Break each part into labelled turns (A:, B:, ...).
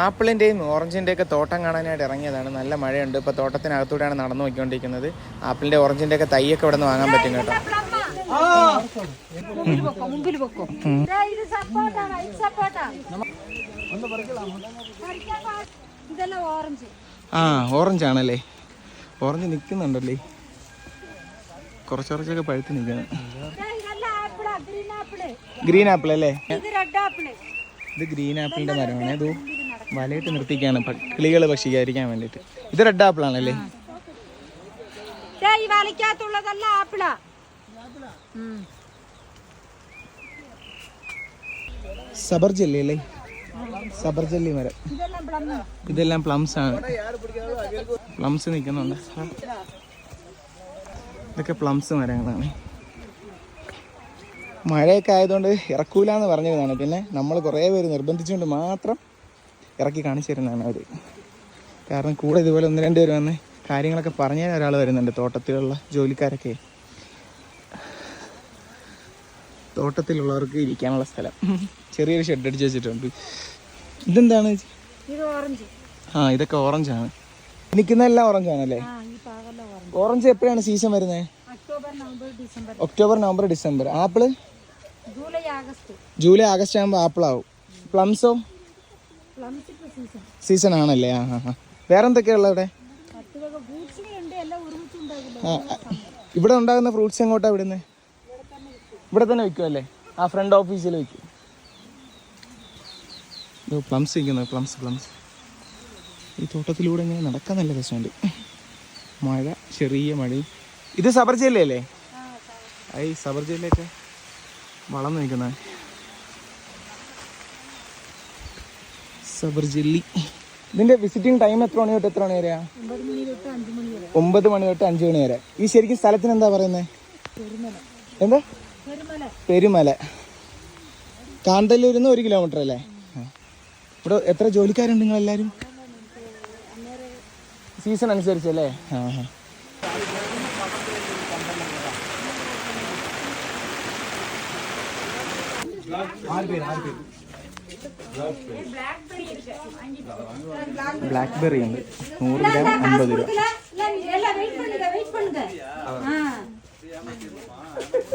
A: ആപ്പിളിന്റെയും ഓറഞ്ചിന്റെ ഒക്കെ തോട്ടം കാണാനായിട്ട് ഇറങ്ങിയതാണ്. നല്ല മഴയുണ്ട്. ഇപ്പോൾ തോട്ടത്തിനകത്തൂടെയാണ് നടന്നു പോയിക്കൊണ്ടിരിക്കുന്നത്. ആപ്പിളിന്റെ ഓറഞ്ചിന്റെ ഒക്കെ തൈയൊക്കെ ഇവിടെ നിന്ന് വാങ്ങാൻ പറ്റും കേട്ടോ. ആ ഓറഞ്ച് ആണല്ലേ ഓറഞ്ച് നിൽക്കുന്നുണ്ടല്ലേ കുറച്ച് കുറച്ചൊക്കെ പഴുത്ത്
B: നിൽക്കുന്നു ഇതെല്ലാം ആപ്പിളാ ഗ്രീൻ
A: ആപ്പിൾ അല്ലേ
B: ഇത് റെഡ് ആപ്പിൾ.
A: ഇത് ഗ്രീൻ ആപ്പിളിന്റെ മരമാണ്. ഇത് വലയിട്ട് നിർത്തിക്കാണ്. കിളികൾ ഭക്ഷിക്കാതിരിക്കാൻ വേണ്ടിയിട്ട്. ഇത് റെഡ് ആപ്പിൾ ആണല്ലേ?
B: ഈ വലയ്ക്കകത്തുള്ളതെല്ലാം ആപ്പിളാ.
A: സബർജല്ലി അല്ലേ? സബർജല്ലി മരം.
B: ഇതെല്ലാം പ്ലം
A: ഇതെല്ലാം പ്ലംസ് ആണ്. പ്ലംസ് നിൽക്കുന്നുണ്ട്. ഇതൊക്കെ പ്ലംസ് മരങ്ങളാണ്. മഴയൊക്കെ ആയതുകൊണ്ട് ഇറക്കൂലെന്ന് പറഞ്ഞതാണ് പിന്നെ നമ്മൾ കുറേ പേര് നിർബന്ധിച്ചുകൊണ്ട് മാത്രം ഇറക്കി കാണിച്ചു തരുന്നതാണ് അവർ കാരണം കൂടെ ഇതുപോലെ ഒന്ന് രണ്ട് പേര് വന്ന് കാര്യങ്ങളൊക്കെ പറഞ്ഞു തരാൻ ഒരാൾ വരുന്നുണ്ട് തോട്ടത്തിലുള്ള ജോലിക്കാരൊക്കെ. തോട്ടത്തിലുള്ളവർക്ക് ഇരിക്കാനുള്ള സ്ഥലം. ചെറിയൊരു ഷെഡ് അടിച്ച് വെച്ചിട്ടുണ്ട്. ഇതെന്താണ്? ആ ഇതൊക്കെ ഓറഞ്ചാണ് നിൽക്കുന്നതെല്ലാം ഓറഞ്ച് ആണല്ലേ?
B: ആ ഈ പാകെല്ലാം ഓറഞ്ച്
A: എപ്പോഴാണ് സീസൺ വരുന്നത് October November December apple
B: July August.
A: July August ആകുമ്പോൾ ആപ്പിൾ ആവും. പ്ലംസോ
B: സീസൺ
A: ആണല്ലേ ആ ആ. വേറെ
B: എന്തൊക്കെയാ
A: ആ. ഇവിടെ ഉണ്ടാകുന്ന ഫ്രൂട്ട്സ് എങ്ങോട്ടാ ഇവിടുന്ന് ഇവിടെ തന്നെ വിൽക്കും അല്ലേ? ആ ഫ്രണ്ട് ഓഫീസിൽ വിൽക്കും. പ്ലംസ് വിൽക്കുന്നു പ്ലംസ് പ്ലംസ്. ഈ തോട്ടത്തിലൂടെ ഇങ്ങനെ നടക്കാൻ നല്ല രസമുണ്ട്. മഴ ചെറിയ മഴയും ഇത് സബർജല്ലി അല്ലേ ഐ സബർജല്ലിയൊക്കെ വളർന്നു നിൽക്കുന്ന സബർജല്ലി ഇതിന്റെ വിസിറ്റിംഗ് ടൈം എത്ര മണി തൊട്ട് എത്ര മണി വരെയാ?
B: ഒമ്പത് മണി തൊട്ട് അഞ്ച് മണി വരെ.
A: ഈ ശരിക്കും സ്ഥലത്തിന് എന്താ പറയുന്നത്
B: പെരുമല
A: എന്താ?
B: പെരുമല.
A: കാന്തല്ലൂരിൽ നിന്ന് ഒരു കിലോമീറ്റർ അല്ലേ. ഇവിടെ എത്ര ജോലിക്കാരുണ്ട് നിങ്ങൾ എല്ലാവരും സീസൺ അനുസരിച്ചല്ലേ? ആ ആ. ബ്ലാക്ക്ബെറി ഉണ്ട് നൂറ് ഗ്രാം അമ്പത് രൂപ
B: எல்லாம் வெயிட் பண்ணுங்க வெயிட் பண்ணுங்க ஆ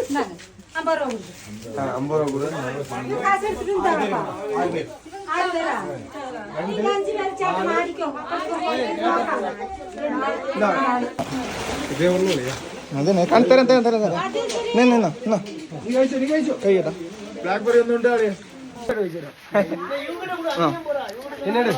B: இந்தாங்க ஐம்பது ரூபா கொடுங்க
A: അമ്പത് രൂപ കൂടെ
B: இந்த காசு எடுத்துட்டு இருந்தாங்கப்பா ஆறு பேரா நீங்க அஞ்சு பேர் சேர்த்து மாறிக்கோங்க
A: ഇതേ ഉള്ളൂ അതെ തരാം തരാം തരാം തരാം നിന്ന നിന്ന നിന്ന കൈ കേട്ടാ
C: ബ്ലാക്ക്ബെറി ഒന്നും ഉണ്ട് അറിയാം
A: ആ
C: എന്നോട്